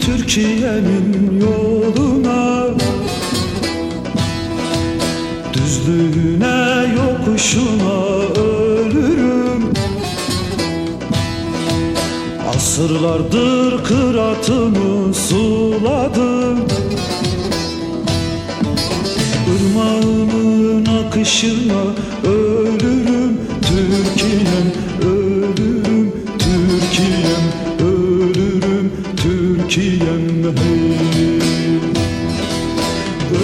Türkiye'nin yoluna. Düzlüğüne yokuşuna ölürüm. Asırlardır kıratımı suladım. Irmağımın akışına ölürüm